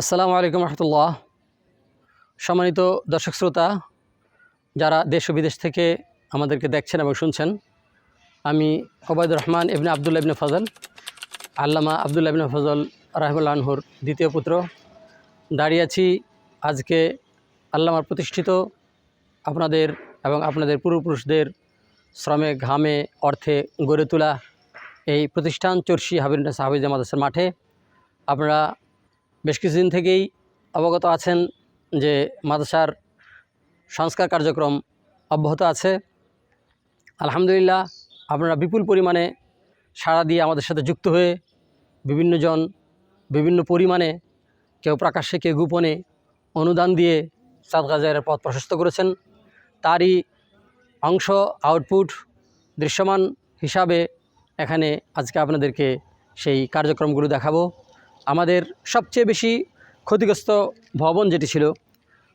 আসসালামু আলাইকুম রহমতুল্লাহ। সম্মানিত দর্শক শ্রোতা, যারা দেশ ও বিদেশ থেকে আমাদেরকে দেখছেন এবং শুনছেন, আমি ওবায়দুর রহমান ইবনে আবদুল্লা ইবনে ফজল, আল্লামা আবদুল্লা ইবনে ফজল রাহমুল্লা আনহুর দ্বিতীয় পুত্র। দাঁড়িয়ে আছি আজকে আল্লামার প্রতিষ্ঠিত আপনাদের এবং আপনাদের পূর্বপুরুষদের শ্রমে ঘামে অর্থে গড়ে তোলা এই প্রতিষ্ঠান চর্ষি হাবিরুল্লাহ সাহাবিজ মাদ্রাসার মাঠে। আপনারা বেশ কিছুদিন থেকেই অবগত আছেন যে মাদ্রাসার সংস্কার কার্যক্রম অব্যাহত আছে। আলহামদুলিল্লাহ, আপনারা বিপুল পরিমাণে সাড়া দিয়ে আমাদের সাথে যুক্ত হয়ে বিভিন্নজন, বিভিন্ন পরিমাণে কেউ প্রকাশ্যে, কেউ গোপনে অনুদান দিয়ে সাদগাজারের পথ প্রশস্ত করেছেন। তারই অংশ, আউটপুট, দৃশ্যমান হিসাবে এখানে আজকে আপনাদেরকে সেই কার্যক্রমগুলো দেখাবো। আমাদের সবচেয়ে বেশি ক্ষতিগ্রস্ত ভবন যেটি ছিল,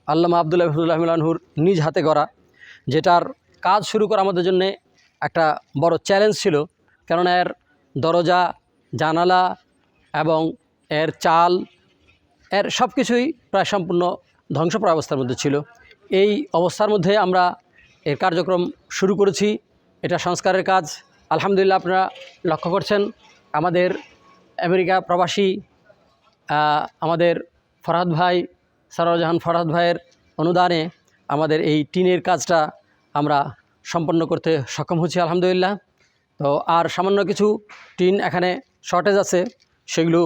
আল্লামা আবদুল্লাহ আহমুল্লাহুর নিজ হাতে গড়া, যেটার কাজ শুরু করা আমাদের জন্যে একটা বড় চ্যালেঞ্জ ছিল। কেননা এর দরজা, জানালা এবং এর চাল, এর সব কিছুই প্রায় সম্পূর্ণ ধ্বংসপ্রায় অবস্থার মধ্যে ছিল। এই অবস্থার মধ্যে আমরা এর কার্যক্রম শুরু করেছি। এটা সংস্কারের কাজ। আলহামদুলিল্লাহ আপনারা লক্ষ্য করছেন, আমাদের আমেরিকা প্রবাসী আমাদের ফরহাদ ভাই সারোজাহান ফরহাদ ভাইয়ের অনুদানে আমাদের এই টিনের কাজটা আমরা সম্পন্ন করতে সক্ষম হচ্ছি, আলহামদুলিল্লাহ। তো আর সামান্য কিছু টিন এখানে শর্টেজ আছে, সেগুলো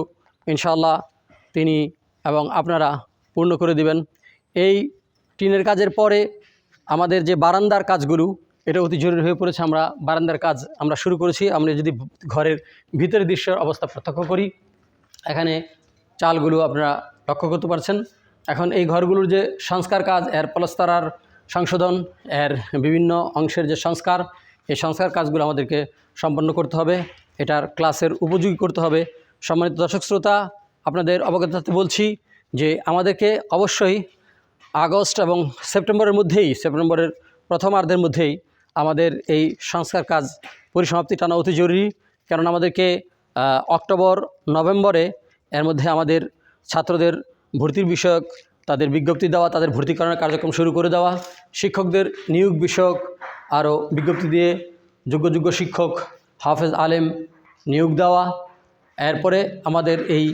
ইনশাআল্লাহ তিনি এবং আপনারা পূর্ণ করে দিবেন। এই টিনের কাজের পরে আমাদের যে বারান্দার কাজগুলো, এটা অতি জরুরি হয়ে পড়েছে, আমরা বারান্দার কাজ আমরা শুরু করেছি। আমরা যদি ঘরের ভিতরের দৃশ্যের অবস্থা প্রত্যক্ষ করি, এখানে চালগুলো আপনারা লক্ষ্য করতে পারছেন। এখন এই ঘরগুলোর যে সংস্কার কাজ, এর পলস্তারার সংশোধন, এর বিভিন্ন অংশের যে সংস্কার, এই সংস্কার কাজগুলো আমাদেরকে সম্পন্ন করতে হবে। এটার ক্লাসের উপযোগী করতে হবে। সম্মানিত দর্শক শ্রোতা, আপনাদের অবগত থাকতে বলছি যে আমাদেরকে অবশ্যই আগস্ট এবং সেপ্টেম্বরের মধ্যেই, সেপ্টেম্বরের প্রথমার্ধের মধ্যেই আমাদের এই সংস্কার কাজ পরিসমাপ্তি টানা অতি জরুরি। কারণ আমাদেরকে অক্টোবর, নভেম্বরে এর মধ্যে আমাদের ছাত্রদের ভর্তির বিষয়ক, তাদের বিজ্ঞপ্তি দেওয়া, তাদের ভর্তিকরণের কার্যক্রম শুরু করে দেওয়া, শিক্ষকদের নিয়োগ বিষয়ক আরও বিজ্ঞপ্তি দিয়ে যোগ্য যোগ্য শিক্ষক, হাফেজ আলেম নিয়োগ দেওয়া। এরপরে আমাদের এই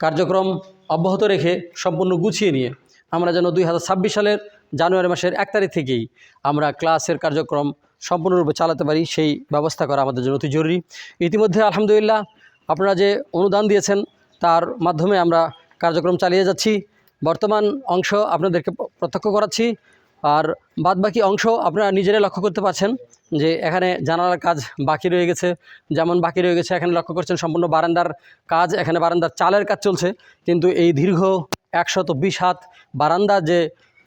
কার্যক্রম অব্যাহত রেখে সম্পূর্ণ গুছিয়ে নিয়ে আমরা যেন দুই হাজার ছাব্বিশ সালের জানুয়ারি মাসের এক তারিখ থেকেই আমরা ক্লাসের কার্যক্রম সম্পূর্ণরূপে চালাতে পারি, সেই ব্যবস্থা করা আমাদের জন্য অতি জরুরি। ইতিমধ্যে আলহামদুলিল্লাহ আপনারা যে অনুদান দিয়েছেন তার মাধ্যমে আমরা কার্যক্রম চালিয়ে যাচ্ছি। বর্তমান অংশ আপনাদেরকে প্রত্যক্ষ করাচ্ছি। আর বাদ বাকি অংশ আপনারা নিজেরাই লক্ষ্য করতে পারছেন যে এখানে জানালার কাজ বাকি রয়ে গেছে। যেমন বাকি রয়ে গেছে, এখানে লক্ষ্য করছেন সম্পূর্ণ বারান্দার কাজ, এখানে বারান্দার চালের কাজ চলছে। কিন্তু এই দীর্ঘ একশত বিশ হাত বারান্দা যে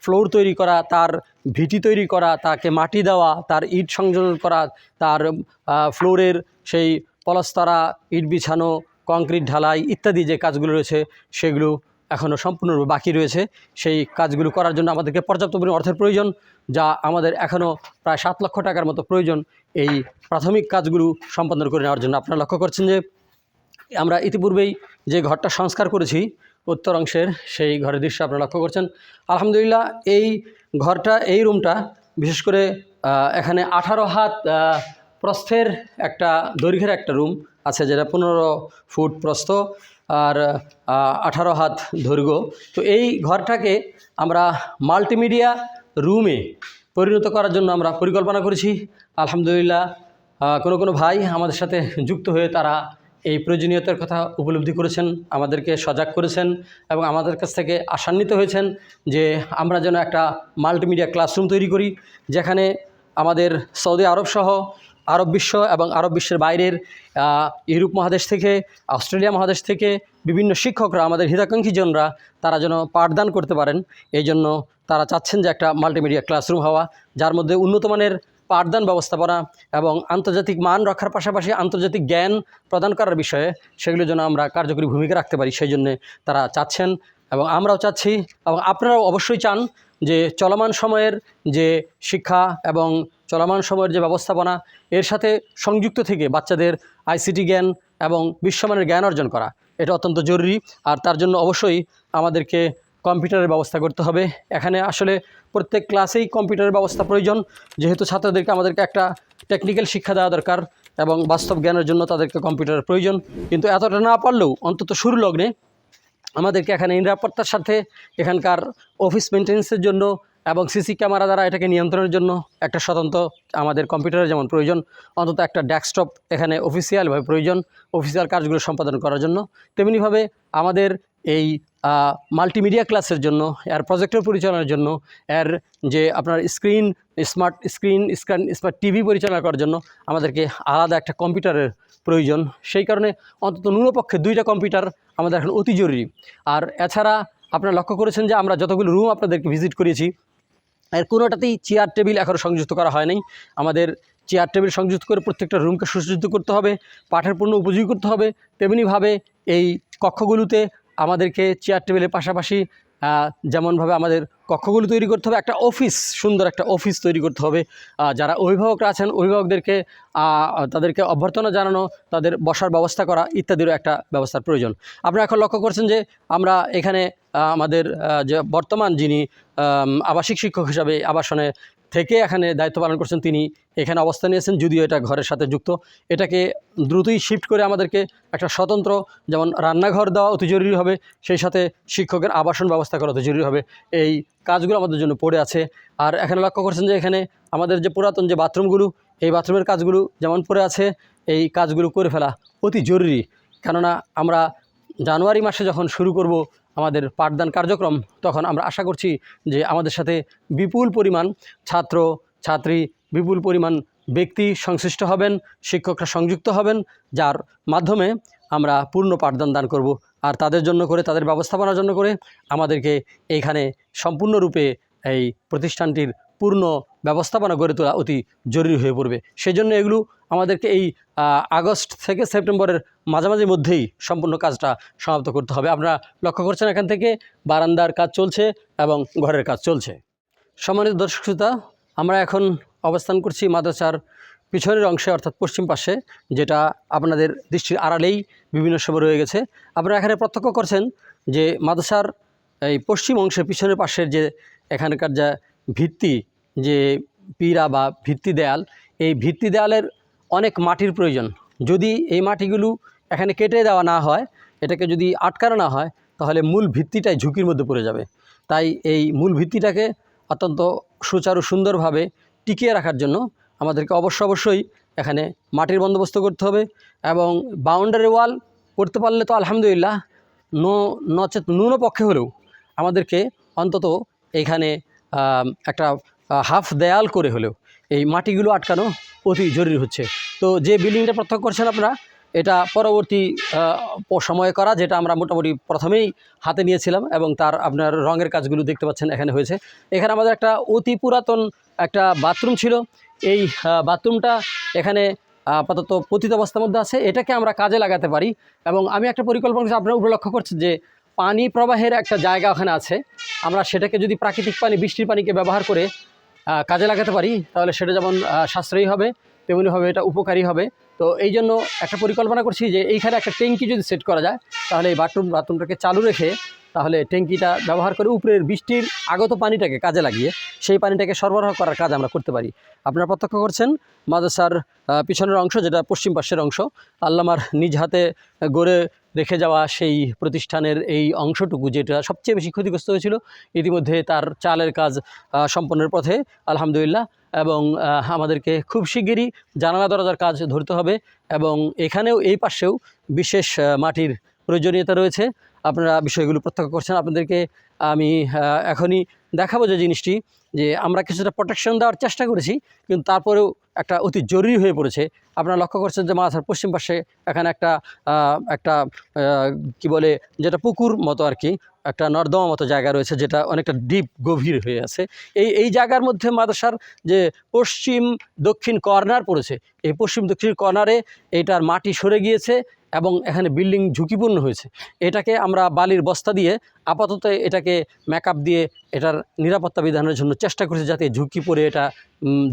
ফ্লোর তৈরি করা, তার ভিটি তৈরি করা, তাকে মাটি দেওয়া, তার ইট সংযোজন করা, তার ফ্লোরের সেই পলস্তরা, ইট বিছানো কংক্রিট, ঢালাই ইত্যাদি যে কাজগুলো রয়েছে, সেগুলো এখনও সম্পূর্ণরূপে বাকি রয়েছে। সেই কাজগুলো করার জন্য আমাদেরকে পর্যাপ্ত পরিমাণ অর্থের প্রয়োজন, যা আমাদের এখনও প্রায় সাত লক্ষ টাকার মতো প্রয়োজন এই প্রাথমিক কাজগুলো সম্পাদন করে নেওয়ার জন্য। আপনারা লক্ষ্য করছেন যে আমরা ইতিপূর্বেই যে ঘরটা সংস্কার করেছি, উত্তর অংশের সেই ঘরের দৃশ্য আপনারা লক্ষ্য করছেন। আলহামদুলিল্লাহ, এই ঘরটা, এই রুমটা, বিশেষ করে এখানে আঠারো হাত প্রস্থের একটা দৈর্ঘ্যের একটা রুম আছে যেটা পনেরো ফুট প্রস্থ আর আঠারো হাত দৈর্ঘ্য। তো এই ঘরটাকে আমরা মাল্টিমিডিয়া রুমে পরিণত করার জন্য আমরা পরিকল্পনা করেছি। আলহামদুলিল্লাহ কোনো কোনো ভাই আমাদের সাথে যুক্ত হয়ে তারা এই প্রয়োজনীয়তার কথা উপলব্ধি করেছেন, আমাদেরকে সজাগ করেছেন এবং আমাদের কাছ থেকে আশান্বিত হয়েছেন যে আমরা যেন একটা মাল্টিমিডিয়া ক্লাসরুম তৈরি করি, যেখানে আমাদের সৌদি আরব সহ আরব বিশ্ব এবং আরব বিশ্বের বাইরের ইউরোপ মহাদেশ থেকে, অস্ট্রেলিয়া মহাদেশ থেকে বিভিন্ন শিক্ষকরা, আমাদের হিতাকাঙ্ক্ষী জনরা, তারা যেন পাঠদান করতে পারেন। এই জন্য তারা চাচ্ছেন যে একটা মাল্টিমিডিয়া ক্লাসরুম হওয়া, যার মধ্যে উন্নতমানের পাঠদান ব্যবস্থাপনা এবং আন্তর্জাতিক মান রক্ষার পাশাপাশি আন্তর্জাতিক জ্ঞান প্রদান করার বিষয়ে সেগুলো যেন আমরা কার্যকরী ভূমিকা রাখতে পারি, সেই জন্যে তারা চাচ্ছেন এবং আমরাও চাচ্ছি এবং আপনারাও অবশ্যই চান যে চলমান সময়ের যে শিক্ষা এবং চলমান সময়ের যে ব্যবস্থাপনা, এর সাথে সংযুক্ত থেকে বাচ্চাদের আইসিটি জ্ঞান এবং বিশ্বমানের জ্ঞান অর্জন করা, এটা অত্যন্ত জরুরি। আর তার জন্য অবশ্যই আমাদেরকে কম্পিউটারের ব্যবস্থা করতে হবে। এখানে আসলে প্রত্যেক ক্লাসেই কম্পিউটারের ব্যবস্থা প্রয়োজন। যেহেতু ছাত্রদেরকে আমাদেরকে একটা টেকনিক্যাল শিক্ষা দেওয়া দরকার এবং বাস্তব জ্ঞানের জন্য তাদেরকে কম্পিউটারের প্রয়োজন। কিন্তু এতটা না পারলেও অন্তত শুরু লগ্নে আমাদেরকে এখানে নিরাপত্তার সাথে এখানকার অফিস মেনটেন্সের জন্য এবং সিসি ক্যামেরা দ্বারা এটাকে নিয়ন্ত্রণের জন্য একটা স্বতন্ত্র আমাদের কম্পিউটারের যেমন প্রয়োজন, অন্তত একটা ডেস্কটপ এখানে অফিসিয়ালভাবে প্রয়োজন অফিসিয়াল কাজগুলো সম্পাদন করার জন্য। তেমনিভাবে আমাদের এই মাল্টিমিডিয়া ক্লাসের জন্য, এর প্রজেক্টর পরিচালনার জন্য, এর যে আপনার screen smart screen screen smart TV পরিচালনা করার জন্য আমাদেরকে আলাদা একটা কম্পিউটারের প্রয়োজন। সেই কারণে অন্তত ন্যূনপক্ষে দুইটা কম্পিউটার আমাদের এখন অতি জরুরি। আর এছাড়া আপনারা লক্ষ্য করেছেন যে আমরা যতগুলো রুম আপনাদেরকে ভিজিট করেছি এর কোনোটাতেই চেয়ার টেবিল এখনও সংযুক্ত করা হয় নাই। আমাদের চেয়ার টেবিল সংযুক্ত করে প্রত্যেকটা রুমকে সুসজ্জিত করতে হবে, পাঠের পণ্য উপযোগী করতে হবে। তেমনিভাবে এই কক্ষগুলোতে আমাদেরকে চেয়ার টেবিলের পাশাপাশি যেমনভাবে আমাদের কক্ষগুলো তৈরি করতে হবে, একটা অফিস, সুন্দর একটা অফিস তৈরি করতে হবে। যারা অভিভাবকরা আছেন, অভিভাবকদেরকে তাদেরকে অভ্যর্থনা জানানো, তাদের বসার ব্যবস্থা করা ইত্যাদিরও একটা ব্যবস্থার প্রয়োজন। আপনারা এখন লক্ষ্য করছেন যে আমরা এখানে আমাদের যে বর্তমান যিনি আবাসিক শিক্ষক হিসাবে আবাসনে থেকে এখানে দায়িত্ব পালন করছেন তিনি, এখানে অবস্থান নিয়েছেন, যদিও এটা ঘরের সাথে যুক্ত। এটাকে দ্রুতই শিফট করে আমাদেরকে একটা স্বতন্ত্র, যেমন রান্নাঘর দেওয়া অতি জরুরি হবে, সেই সাথে শিক্ষকের আবাসন ব্যবস্থা করা অতি জরুরি হবে। এই কাজগুলো আমাদের জন্য পড়ে আছে। আর এখানে লক্ষ্য করছেন যে এখানে আমাদের যে পুরাতন যে বাথরুমগুলো, এই বাথরুমের কাজগুলো যেমন পড়ে আছে, এই কাজগুলো করে ফেলা অতি জরুরি। কেননা আমরা জানুয়ারি মাসে যখন শুরু করব আমাদের পাঠদান কার্যক্রম, তখন আমরা আশা করছি যে আমাদের সাথে বিপুল পরিমাণ ছাত্র, ছাত্রী, বিপুল পরিমাণ ব্যক্তি সংশ্লিষ্ট হবেন, শিক্ষকরা সংযুক্ত হবেন, যার মাধ্যমে আমরা পূর্ণ পাঠদান দান করব। আর তাদের জন্য করে, তাদের ব্যবস্থাপনার জন্য করে আমাদেরকে এইখানে সম্পূর্ণরূপে এই প্রতিষ্ঠানটির পূর্ণ ব্যবস্থাপনা গড়ে তোলা অতি জরুরি হয়ে পড়বে। সেজন্য এগুলো আমাদেরকে এই আগস্ট থেকে সেপ্টেম্বরের মাঝামাঝির মধ্যেই সম্পূর্ণ কাজটা সমাপ্ত করতে হবে। আপনারা লক্ষ্য করছেন এখান থেকে বারান্দার কাজ চলছে এবং ঘরের কাজ চলছে। সম্মানিত দর্শক শ্রোতা, আমরা এখন অবস্থান করছি মাদ্রাসার পিছনের অংশে অর্থাৎ পশ্চিম পাশে, যেটা আপনাদের দৃষ্টির আড়ালেই বিভিন্ন সময় রয়ে গেছে। আপনারা এখানে প্রত্যক্ষ করছেন যে মাদ্রাসার এই পশ্চিম অংশে পিছনের পাশের যে এখানকার যা ভিত্তি যে পীড়া বা ভিত্তি দেয়াল এই ভিত্তি দেয়ালের অনেক মাটির প্রয়োজন। যদি এই মাটিগুলো এখানে কেটে দেওয়া না হয় এটাকে যদি আটকানো না হয় তাহলে মূল ভিত্তিটাই ঝুঁকির মধ্যে পড়ে যাবে। তাই এই মূল ভিত্তিটাকে অত্যন্ত সুচারু সুন্দরভাবে টিকিয়ে রাখার জন্য আমাদেরকে অবশ্য অবশ্যই এখানে মাটির বন্দোবস্ত করতে হবে এবং বাউন্ডারি ওয়াল করতে পারলে তো আলহামদুলিল্লাহ নো নচেত ন্যূনপক্ষে হলেও আমাদেরকে অন্তত এইখানে আম, একটা হাফ দেয়াল করে হলেও এই মাটিগুলো আটকানো অতি জরুরি হচ্ছে। তো যে বিল্ডিংটা প্রত্যক্ষ করছেন আপনারা এটা পরবর্তী সময়ে করা যেটা আমরা মোটামুটি প্রথমেই হাতে নিয়েছিলাম এবং তার আপনার রঙের কাজগুলো দেখতে পাচ্ছেন এখানে হয়েছে। এখানে আমাদের একটা অতি পুরাতন একটা বাথরুম ছিল। এই বাথরুমটা এখানে আপাতত পতিত অবস্থার মধ্যে আছে। এটাকে আমরা কাজে লাগাতে পারি এবং আমি একটা পরিকল্পনা করছি, আপনারা উপরে লক্ষ্য করছেন যে পানি প্রবাহের একটা জায়গা ওখানে আছে। আমরা সেটাকে যদি প্রাকৃতিক পানি, বৃষ্টির পানিকে ব্যবহার করে কাজে লাগাতে পারি, তাহলে সেটা যেমন সাশ্রয়ী হবে তেমনিভাবে এটা উপকারী হবে। তো এই জন্য একটা পরিকল্পনা করছি যে এইখানে একটা ট্যাঙ্কি যদি সেট করা যায়, তাহলে এই বাথরুম, বাথরুমটাকে চালু রেখে তাহলে ট্যাঙ্কিটা ব্যবহার করে উপরের বৃষ্টির আগত পানিটাকে কাজে লাগিয়ে সেই পানিটাকে সরবরাহ করার কাজ আমরা করতে পারি। আপনারা প্রত্যক্ষ করছেন মাদ্রাসার পিছনের অংশ, যেটা পশ্চিম পাশের অংশ, আল্লামার নিজ হাতে গড়ে রেখে যাওয়া সেই প্রতিষ্ঠানের এই অংশটুকু, যেটা সবচেয়ে বেশি ক্ষতিগ্রস্ত হয়েছিল, ইতিমধ্যে তার চালের কাজ সম্পন্নের পথে, আলহামদুলিল্লাহ। এবং আমাদেরকে খুব শিগগিরই জানালা দরজার কাজ ধরতে হবে এবং এখানেও এই পাশেও বিশেষ মাটির প্রয়োজনীয়তা রয়েছে। আপনারা বিষয়গুলো প্রত্যক্ষ করছেন, আপনাদেরকে আমি এখনই দেখাবো যে জিনিসটি, যে আমরা কিছুটা প্রোটেকশন দেওয়ার চেষ্টা করেছি, কিন্তু তারপরেও একটা অতি জরুরি হয়ে পড়েছে। আপনারা লক্ষ্য করছেন যে মাথার পশ্চিম পাশে এখানে একটা একটা কি বলে, যেটা পুকুর মতো আর কি, একটা নর্দমা মতো জায়গা রয়েছে যেটা অনেকটা ডিপ, গভীর হয়ে আছে। এই এই জায়গার মধ্যে মাদ্রাসার যে পশ্চিম দক্ষিণ কর্নার পড়েছে, এই পশ্চিম দক্ষিণ কর্নারে এইটার মাটি সরে গিয়েছে এবং এখানে বিল্ডিং ঝুঁকিপূর্ণ হয়েছে। এটাকে আমরা বালির বস্তা দিয়ে আপাতত এটাকে মেকআপ দিয়ে এটার নিরাপত্তা বিধানের জন্য চেষ্টা করছি যাতে ঝুঁকি পড়ে এটা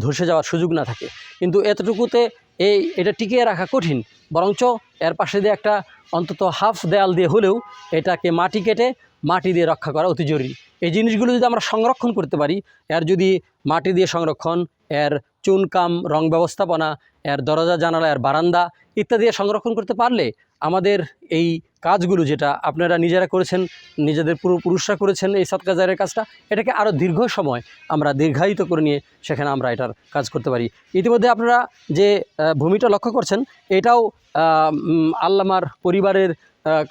ধসে যাওয়ার সুযোগ না থাকে। কিন্তু এতটুকুতে এই এটা টিকিয়ে রাখা কঠিন। বরঞ্চ এর পাশে দিয়ে একটা অন্তত হাফ দেয়াল দিয়ে হলেও এটাকে মাটি কেটে মাটি দিয়ে রক্ষা করা অতি জরুরি। এই জিনিসগুলো যদি আমরা সংরক্ষণ করতে পারি, এর যদি মাটি দিয়ে সংরক্ষণ, এর চুনকাম, রং ব্যবস্থাপনা, এর দরজা, জানালা, এর বারান্দা ইত্যাদি সংরক্ষণ করতে পারলে আমাদের এই কাজগুলো যেটা আপনারা নিজেরা করেছেন, নিজেদের পূর্বপুরুষরা করেছেন এই সৎকাজারের কাজটা, এটাকে আরও দীর্ঘ সময় আমরা দীর্ঘায়িত করে নিয়ে সেখানে আমরা এটার কাজ করতে পারি। ইতিমধ্যে আপনারা যে ভূমিটা লক্ষ্য করছেন, এটাও আল্লামার পরিবারের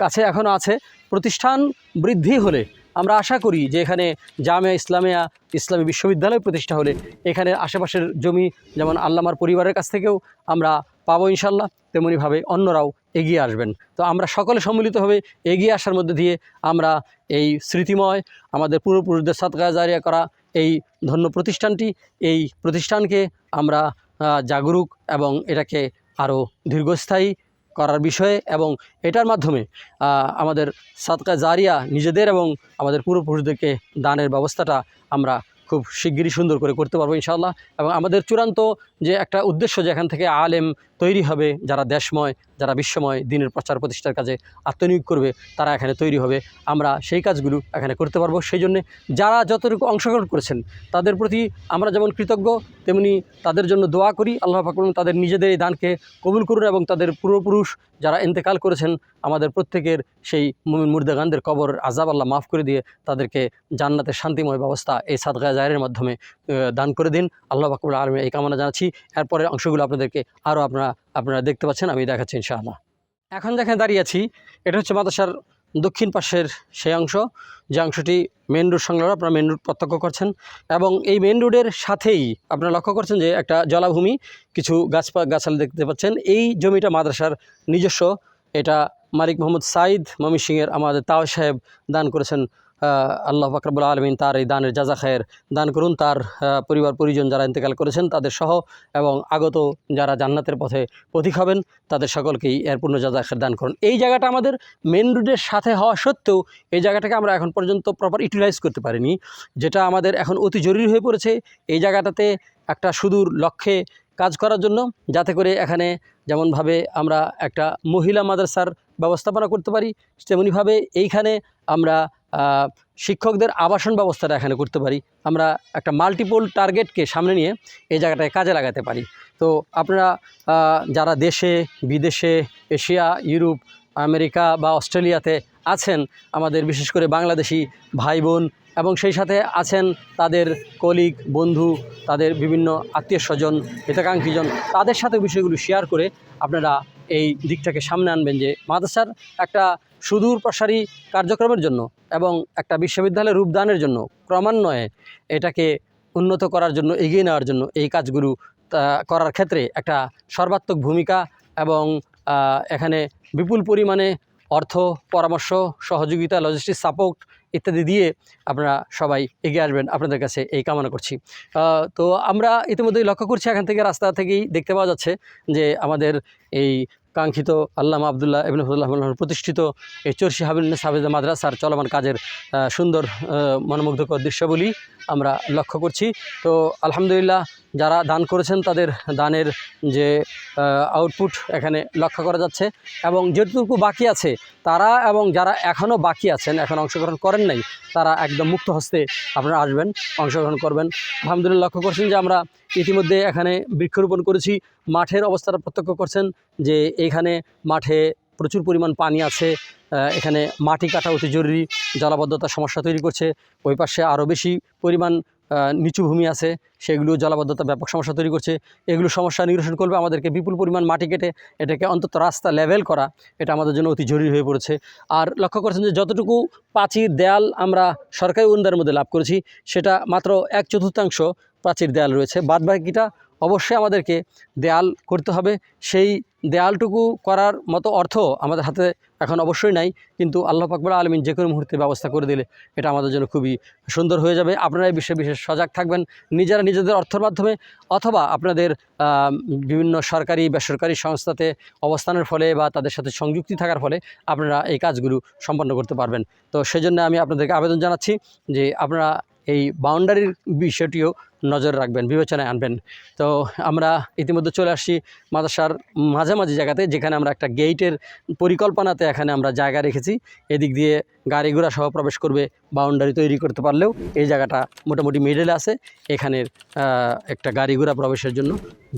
কাছে এখনও আছে। প্রতিষ্ঠান বৃদ্ধি হলে আমরা আশা করি যে এখানে জামিয়া ইসলামিয়া ইসলামী বিশ্ববিদ্যালয় প্রতিষ্ঠা হলে এখানে আশেপাশের জমি যেমন আল্লামার পরিবারের কাছ থেকেও আমরা পাবো ইনশাল্লাহ, তেমনিভাবে অন্যরাও এগিয়ে আসবেন। তো আমরা সকলে সম্মিলিতভাবে এগিয়ে আসার মধ্যে দিয়ে আমরা এই স্মৃতিময়, আমাদের পূর্বপুরুষদের সৎকার জারিয়া করা এই ধন্য প্রতিষ্ঠানটি, এই প্রতিষ্ঠানকে আমরা জাগরুক এবং এটাকে আরও দীর্ঘস্থায়ী করার বিষয়ে এবং এটার মাধ্যমে আমাদের সাদকা জারিয়া নিজেদের এবং আমাদের পূর্বপুরুষদেরকে দানের ব্যবস্থাটা আমরা খুব শিগগিরই সুন্দর করে করতে পারব ইনশাল্লাহ এবং আমাদের চূড়ান্ত যে একটা উদ্দেশ্য যেখান থেকে আলেম তৈরি হবে, যারা দেশময় যারা বিশ্বময় দিনের প্রচার প্রতিষ্ঠার কাজে আত্মনিয়োগ করবে, তারা এখানে তৈরি হবে। আমরা সেই কাজগুলো এখানে করতে পারব। সেই জন্যে যারা যতটুকু অংশগ্রহণ করেছেন, তাদের প্রতি আমরা যেমন কৃতজ্ঞ, তেমনি তাদের জন্য দোয়া করি। আল্লাহ পাকুন তাদের নিজেদের এই দানকে কবুল করুন এবং তাদের পূর্বপুরুষ যারা ইন্তেকাল করেছেন, আমাদের প্রত্যেকের সেই মুমিন মুর্দাগানদের কবর আজাব আল্লাহ মাফ করে দিয়ে তাদেরকে জান্নাতের শান্তিময় ব্যবস্থা এই সাদগা জায়ের মাধ্যমে দান করে দিন। আল্লাহ বাকুল আলমী এই কামনা জানাচ্ছি। এরপরের অংশগুলো আপনাদেরকে আরও আপনারা আপনারা দেখতে পাচ্ছেন, আমি দেখাচ্ছি ইনশাআল্লাহ। এখন যেখানে দাঁড়িয়ে আছি, এটা হচ্ছে মাদ্রাসার দক্ষিণ পাশের সেই অংশ, যে অংশটি মেন রোড সংলগ্ন, আপনারা মেন রোড প্রত্যক্ষ করছেন। এবং এই মেন রোডের সাথেই আপনারা লক্ষ্য করছেন যে একটা জলাভূমি, কিছু গাছপা, গাছালি দেখতে পাচ্ছেন। এই জমিটা মাদ্রাসার নিজস্ব, এটা মালিক মোহাম্মদ সাইদ মমি সিংয়ের আমাদের তাও সাহেব দান করেছেন আল্লাহ ফাকরাবুল আলমিন তার এই দানের জাজা খায়ের দান করুন, তার পরিবার, পরিজন যারা ইন্তেকাল করেছেন তাদের সহ এবং আগত যারা জান্নাতের পথে পথিক হবেন, তাদের সকলকেই এর পূর্ণ জাজা খায়ের দান করুন। এই জায়গাটা আমাদের মেন রোডের সাথে হওয়া সত্ত্বেও এই জায়গাটাকে আমরা এখন পর্যন্ত প্রপার ইউটিলাইজ করতে পারিনি। যেটা আমাদের এখন অতি জরুরি হয়ে পড়েছে এই জায়গাটাতে একটা সুদূর লক্ষ্যে কাজ করার জন্য, যাতে করে এখানে যেমনভাবে আমরা একটা মহিলা মাদ্রাসার ব্যবস্থাপনা করতে পারি, তেমনিভাবে এইখানে আমরা শিক্ষকদের আবাসন ব্যবস্থাটা এখানে করতে পারি। আমরা একটা মাল্টিপল টার্গেটকে সামনে নিয়ে এই জায়গাটায় কাজে লাগাতে পারি। তো আপনারা যারা দেশে, বিদেশে, এশিয়া, ইউরোপ, আমেরিকা বা অস্ট্রেলিয়াতে আছেন, আমাদের বিশেষ করে বাংলাদেশি ভাই বোন এবং সেই সাথে আছেন তাদের কলিগ বন্ধু, তাদের বিভিন্ন আত্মীয় স্বজন হিতাকাঙ্ক্ষীজন তাদের সাথে বিষয়গুলো শেয়ার করে আপনারা এই দিকটাকে সামনে আনবেন যে মাদ্রাসার একটা সুদূর প্রসারী কার্যক্রমের জন্য এবং একটা বিশ্ববিদ্যালয়ের রূপদানের জন্য ক্রমান্বয়ে এটাকে উন্নত করার জন্য, এগিয়ে নেওয়ার জন্য এই কাজগুলো করার ক্ষেত্রে একটা সর্বাত্মক ভূমিকা এবং এখানে বিপুল পরিমাণে অর্থ, পরামর্শ, সহযোগিতা লজিস্টিক সাপোর্ট ইত্যাদি দিয়ে আপনারা সবাই এগিয়ে আসবেন আপনাদের কাছে এই কামনা করছি। তো আমরা ইতিমধ্যেই লক্ষ্য করছি এখান থেকে, রাস্তা থেকেই দেখতে পাওয়া যাচ্ছে যে আমাদের এই কাঙ্ক্ষিত আল্লামা আবদুল্লাহ ইবিন ফজল্লাহ প্রতিষ্ঠিত এই চর্ষি হাবিল সাবেদ মাদ্রাসার চলমান কাজের সুন্দর মনোমুগ্ধকর দৃশ্যাবলী আমরা লক্ষ্য করছি। তো আলহামদুলিল্লাহ যারা দান করেছেন তাদের দানের যে আউটপুট এখানে লক্ষ্য করা যাচ্ছে এবং যেটুকু বাকি আছে তারা এবং যারা এখনও বাকি আছেন, এখন অংশগ্রহণ করেন নাই, তারা একদম মুক্ত হস্তে আপনারা আসবেন, অংশগ্রহণ করবেন। আলহামদুলিল্লাহ লক্ষ্য করছেন যে আমরা ইতিমধ্যে এখানে বৃক্ষরোপণ করেছি। মাঠের অবস্থাটা প্রত্যক্ষ করছেন যে এখানে মাঠে প্রচুর পরিমাণ পানি আছে এখানে মাটি কাটা অতি জরুরি, জলাবদ্ধতার সমস্যা তৈরি করছে। ওই পাশে আরও বেশি পরিমাণ নিচু ভূমি আছে, সেগুলো জলাবদ্ধতা ব্যাপক সমস্যা তৈরি করছে। এগুলো সমস্যা নিরসন করবে আমাদেরকে বিপুল পরিমাণ মাটি কেটে এটাকে অন্তত রাস্তা লেভেল করা, এটা আমাদের জন্য অতি জরুরি হয়ে পড়েছে। আর লক্ষ্য করছেন যে যতটুকু প্রাচীর দেয়াল আমরা সরকারি উন্নয়নের মধ্যে লাভ করেছি, সেটা মাত্র এক চতুর্থাংশ প্রাচীর দেয়াল রয়েছে। বাদ বাকিটা অবশ্যই আমাদেরকে দেয়াল করতে হবে। সেই দেয়ালটুকু করার মতো অর্থ আমাদের হাতে এখন অবশ্যই নাই। কিন্তু আল্লাহ পাকবুল আলমিন যে কোনো মুহূর্তে ব্যবস্থা করে দিলে এটা আমাদের জন্য খুবই সুন্দর হয়ে যাবে। আপনারা এই বিষয়ে বিশেষ সজাগ থাকবেন। নিজেরা নিজেদের অর্থের মাধ্যমে অথবা আপনাদের বিভিন্ন সরকারি, বেসরকারি সংস্থাতে অবস্থানের ফলে বা তাদের সাথে সংযুক্তি থাকার ফলে আপনারা এই কাজগুলো সম্পন্ন করতে পারবেন। তো সেজন্য আমি আপনাদেরকে আবেদন জানাচ্ছি যে আপনারা এই বাউন্ডারির বিষয়টিও নজর রাখবেন, বিবেচনায় আনবেন। তো আমরা ইতিমধ্যে চলে আসছি মাদ্রাসার মাঝামাঝি জায়গাতে, যেখানে আমরা একটা গেইটের পরিকল্পনাতে এখানে আমরা জায়গা রেখেছি। এদিক দিয়ে গাড়ি ঘোড়া সহ প্রবেশ করবে, বাউন্ডারি তৈরি করতে পারলেও এই জায়গাটা মোটামুটি মিডলে আছে। এখানের একটা গাড়ি ঘোড়া প্রবেশের জন্য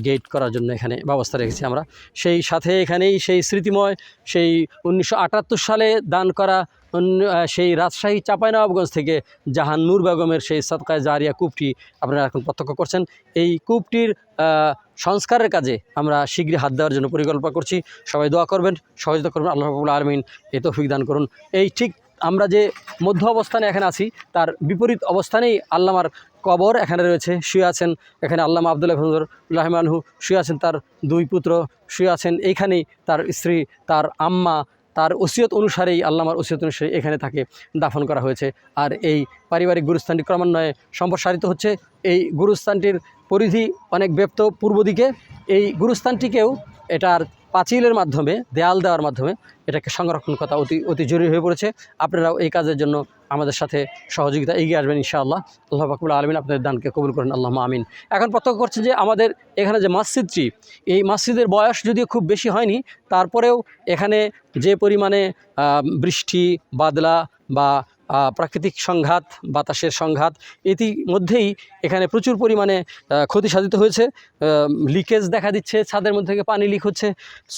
গেট করার জন্য এখানে ব্যবস্থা রেখেছি আমরা। সেই সাথে এখানেই সেই স্মৃতিময়, সেই উনিশশো আটাত্তর সালে দান করা সেই রাজশাহী চাঁপাইনবাবগঞ্জ থেকে জাহান নূর বেগমের সেই সৎকায় জারিয়া কূপটি আপনারা এখন প্রত্যক্ষ করছেন, এই কূপটির সংস্কারের কাজে আমরা শীঘ্রই হাত দেওয়ার জন্য পরিকল্পনা করছি। সবাই দোয়া করবেন, সহযোগিতা করবেন, আল্লাহ রাবুল আলমিন এই তৌফিক দান করুন। এই ঠিক আমরা যে মধ্য অবস্থানে এখানে আছি, তার বিপরীত অবস্থানেই আল্লামার কবর এখানে রয়েছে, শুয়ে আছেন এখানে আল্লামা আবদুল্লাহ রহমানহু শুয়ে আছেন তার দুই পুত্র, শুয়ে আছেন এইখানেই তার স্ত্রী, তার আম্মা তার ওসিয়ত অনুসারেই আল্লামার ওসিয়ত অনুসারে এখানে তাকে দাফন করা হয়েছে। আর এই পারিবারিক গুরুস্থানটি ক্রমান্বয়ে সম্প্রসারিত হচ্ছে। এই গুরুস্থানটির পরিধি অনেক ব্যপ্ত পূর্ব দিকে। এই গুরুস্থানটিকেও এটার পাঁচিলের মাধ্যমে, দেয়াল দেওয়ার মাধ্যমে এটাকে সংরক্ষণ করা অতি অতি জরুরি হয়ে পড়েছে। আপনারাও এই কাজের জন্য আমাদের সাথে সহযোগিতা এগিয়ে আসবেন ইনশাআল্লাহ। আল্লাহ বাকুল আলমিন আপনাদের দানকে কবুল করেন আল্লাহ আমিন। এখন প্রত্যক্ষ করছে যে আমাদের এখানে যে মসজিদটি, এই মসজিদের বয়স যদিও খুব বেশি হয়নি, তারপরেও এখানে যে পরিমাণে বৃষ্টি, বাদলা বা প্রাকৃতিক সংঘাত, বাতাসের সংঘাত, ইতিমধ্যেই এখানে প্রচুর পরিমাণে ক্ষতি সাধিত হয়েছে। লিকেজ দেখা দিচ্ছে, ছাদের মধ্যে থেকে পানি লিক হচ্ছে।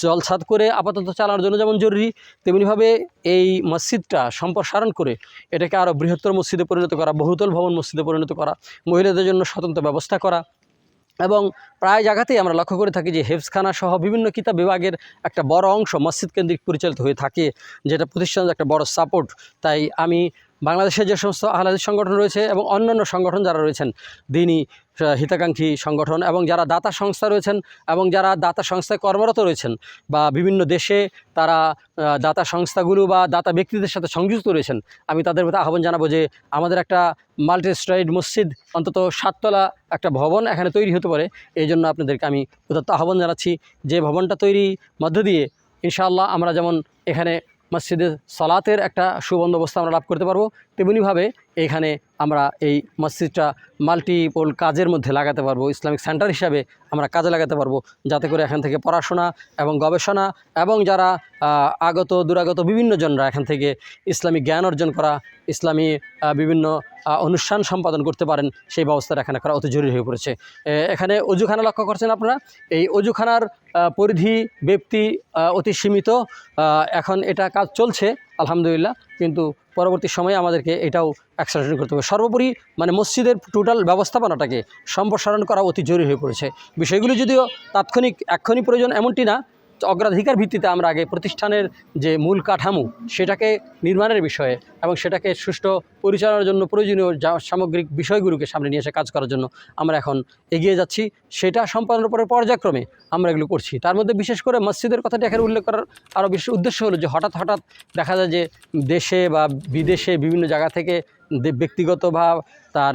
জল ছাদ করে আপাতত চালানোর জন্য যেমন জরুরি, তেমনিভাবে এই মসজিদটা সম্প্রসারণ করে এটাকে আরও বৃহত্তর মসজিদে পরিণত করা, বহুতল ভবন মসজিদে পরিণত করা, মহিলাদের জন্য স্বতন্ত্র ব্যবস্থা করা এবং প্রায় জায়গাতেই আমরা লক্ষ্য করে থাকি যে হেফসখানা সহ বিভিন্ন কিতাব বিভাগের একটা বড় অংশ মসজিদ কেন্দ্রিক পরিচালিত হয়ে থাকে, যেটা প্রতিষ্ঠানের একটা বড় সাপোর্ট তাই আমি বাংলাদেশের যে সমস্ত আহ্লাদিক সংগঠন রয়েছে এবং অন্যান্য সংগঠন যারা রয়েছেন, দিনই হিতাকাঙ্ক্ষী সংগঠন এবং যারা দাতা সংস্থা রয়েছেন এবং যারা দাতা সংস্থায় কর্মরত রয়েছেন বা বিভিন্ন দেশে তারা দাতা সংস্থাগুলো বা দাতা ব্যক্তিদের সাথে সংযুক্ত রয়েছেন, আমি তাদের প্রতি আহ্বান জানাব যে আমাদের একটা মাল্টি স্ট্রাইড মসজিদ, অন্তত সাততলা একটা ভবন এখানে তৈরি হতে পারে। এই জন্য আপনাদেরকে আমি উদাত্ত আহ্বান জানাচ্ছি যে ভবনটা তৈরি মধ্য দিয়ে ইনশাআল্লাহ আমরা যেমন এখানে মসজিদে সলাতের একটা সুবন্দোবস্ত আমরা লাভ করতে পারব। তেমনিভাবে এখানে আমরা এই মসজিদটা মাল্টিপল কাজের মধ্যে লাগাতে পারব, ইসলামিক সেন্টার হিসাবে আমরা কাজে লাগাতে পারব, যাতে করে এখান থেকে পড়াশোনা এবং গবেষণা এবং যারা আগত, দুরাগত বিভিন্ন জনরা এখান থেকে ইসলামী জ্ঞান অর্জন করা, ইসলামী বিভিন্ন অনুষ্ঠান সম্পাদন করতে পারেন, সেই ব্যবস্থাটা এখানে করা অতি জরুরি হয়ে পড়েছে। এখানে অজুখানা লক্ষ্য করছেন আপনারা? এই অজুখানার পরিধি, ব্যক্তি অতি সীমিত এখন এটা কাজ চলছে। আলহামদুলিল্লাহ, কিন্তু পরবর্তী সময়ে আমাদেরকে এটাও অ্যাক্সেলারেশন করতে হবে। সর্বোপরি মানে মসজিদের টোটাল ব্যবস্থাপনাটাকে সম্প্রসারণ করা অতি জরুরি হয়ে পড়েছে। বিষয়গুলি যদিও তাৎক্ষণিক এক্ষণি প্রয়োজন এমনটি না অগ্রাধিকার ভিত্তিতে আমরা আগে প্রতিষ্ঠানের যে মূল কাঠামো, সেটাকে নির্মাণের বিষয়ে এবং সেটাকে সুষ্ঠু পরিচালনার জন্য প্রয়োজনীয় যা সামগ্রিক বিষয়গুলোকে সামনে নিয়ে এসে কাজ করার জন্য আমরা এখন এগিয়ে যাচ্ছি। সেটা সম্পাদনের পরে পর্যায়ক্রমে আমরা এগুলো করছি। তার মধ্যে বিশেষ করে মসজিদের কথাটি এখানে উল্লেখ করার আরও বিশেষ উদ্দেশ্য হলো যে হঠাৎ হঠাৎ দেখা যায় যে দেশে বা বিদেশে বিভিন্ন জায়গা থেকে ব্যক্তিগত বা তার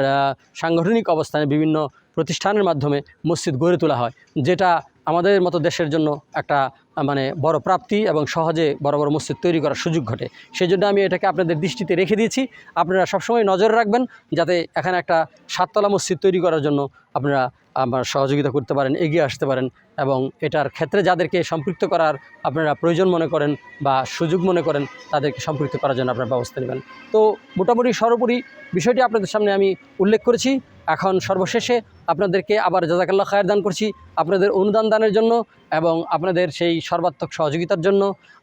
সাংগঠনিক অবস্থানে বিভিন্ন প্রতিষ্ঠানের মাধ্যমে মসজিদ গড়ে তোলা হয়, যেটা আমাদের মতো দেশের জন্য একটা মানে বড় প্রাপ্তি এবং সহজে বড় বড় মসজিদ তৈরি করার সুযোগ ঘটে। সেই জন্য আমি এটাকে আপনাদের দৃষ্টিতে রেখে দিয়েছি। আপনারা সবসময় নজর রাখবেন যাতে এখানে একটা সাততলা মসজিদ তৈরি করার জন্য আপনারা আমার সহযোগিতা করতে পারেন, এগিয়ে আসতে পারেন এবং এটার ক্ষেত্রে যাদেরকে সম্পৃক্ত করার আপনারা প্রয়োজন মনে করেন বা সুযোগ মনে করেন, তাদেরকে সম্পৃক্ত করার জন্য আপনারা ব্যবস্থা নেবেন। তো মোটামুটি সর্বোপরি বিষয়টি আপনাদের সামনে আমি উল্লেখ করেছি। এখন সর্বশেষে আপনাদেরকে আবার জাজাকাল্লাহ খায়ের দান করছি। আপনাদের অনুদান দানের জন্য এবং আপনাদের সেই সর্বাত্মক সহযোগিতার জন্য।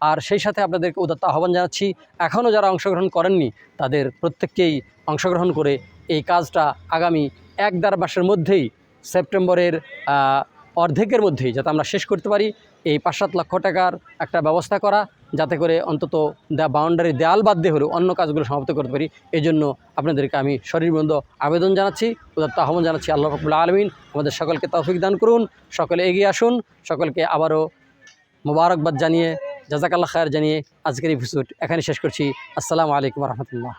আর সেই সাথে আপনাদেরকে উদাত্ত আহ্বান জানাচ্ছি এখনও যারা অংশগ্রহণ করেননি, তাদের প্রত্যেককেই অংশগ্রহণ করে এই কাজটা আগামী এক দেড় মাসের মধ্যেই, সেপ্টেম্বরের অর্ধেকের মধ্যেই যাতে আমরা শেষ করতে পারি। এই পাঁচ সাত লক্ষ টাকার একটা ব্যবস্থা করা, যাতে করে অন্তত দা বাউন্ডারি দেয়াল বাদ দিয়ে হলেও অন্য কাজগুলো সমাপ্ত করতে পারি। এই জন্য আপনাদেরকে আমি শরীরবন্ধ আবেদন জানাচ্ছি, উদাত্ত আহ্বান জানাচ্ছি আল্লাহ রবুল্লা আলমিন। আমাদের সকলকে তৌফিক দান করুন, সকলে এগিয়ে আসুন, সকলকে আবারও মোবারকবাদ জানিয়ে জাজাকাল্লাহ খায়ের জানিয়ে আজকের এই এপিসোড এখানে শেষ করছি আসসালামু আলাইকুম রহমতুল্লাহ